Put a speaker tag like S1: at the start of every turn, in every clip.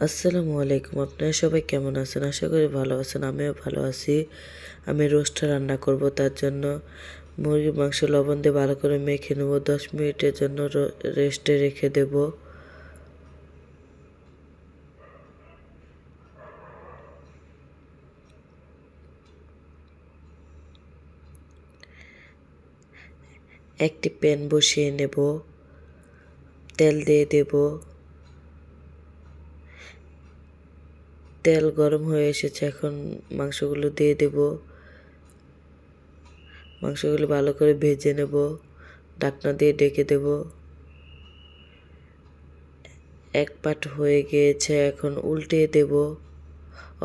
S1: আসসালামু আলাইকুম। আপনারা সবাই কেমন আছেন? আশা করি ভালো আছেন, আমিও ভালো আছি। আমি রোস্টটা রান্না করব, তার জন্য মুরগির মাংস লবণ দিয়ে ভালো করে মেখে নেব। দশ মিনিটের জন্য রেস্টে রেখে দেব। একটি প্যান বসিয়ে নেব। তেল দিয়ে দেব। তেল গরম হয়ে এসেছে, এখন মাংসগুলো দিয়ে দেব। মাংসগুলো ভালো করে ভেজে নেব, ঢাকনা দিয়ে ডেকে দেব। এক পাট হয়ে গিয়েছে, এখন উল্টে দেব,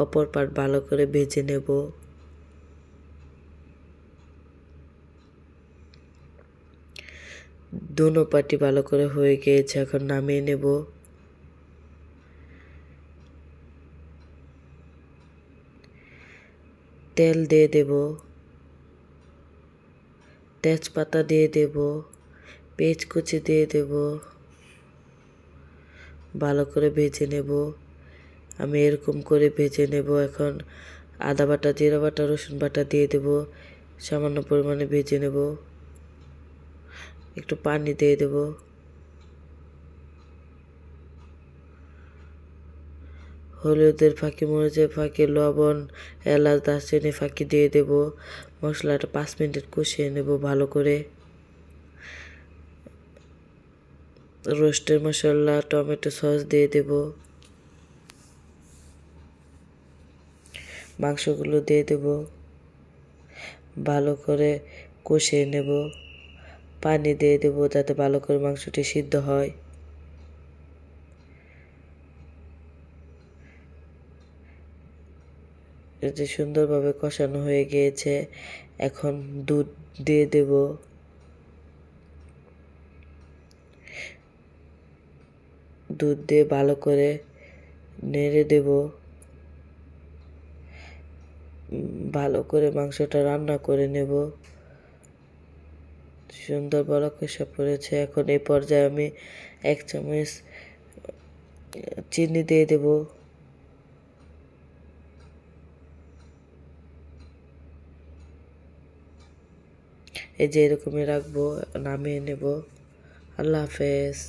S1: অপর পাট ভালো করে ভেজে নেব। দুনো পাটি ভালো করে হয়ে গিয়েছে, এখন নামিয়ে নেব। তেল দিয়ে দেব, তেজপাতা দিয়ে দেব পেঁয়াজ কুচি দিয়ে দেব, ভালো করে ভেজে নেব। আমি এরকম করে ভেজে নেব। এখন আদা বাটা, জিরা বাটা, রসুন বাটা দিয়ে দেব। সামান্য পরিমাণে ভেজে নেব। একটু পানি দিয়ে দেব। হলুদের ফাঁকি মরিচের ফাঁকি, লবণ, এলাচ, দারচিনি ফাঁকি দিয়ে দেব। মশলাটা পাঁচ মিনিট কষিয়ে নেব ভালো করে। রোস্টের মশলা, টমেটো সস দিয়ে দেব। মাংসগুলো দিয়ে দেব। ভালো করে কষিয়ে নেব। পানি দিয়ে দেব যাতে ভালো করে মাংসটি সিদ্ধ হয়। এটি সুন্দরভাবে কষানো হয়ে গিয়েছে। এখন দুধ দিয়ে দেব। দুধ দিয়ে ভালো করে নেড়ে দেব। ভালো করে মাংসটা রান্না করে নেব। সুন্দর বড় কষা পড়েছে। এখন এই পর্যায়ে আমি এক চামচ চিনি দিয়ে দেব। এই যে এরকমই রাখব নামিয়ে নেব। আল্লাহ হাফেজ।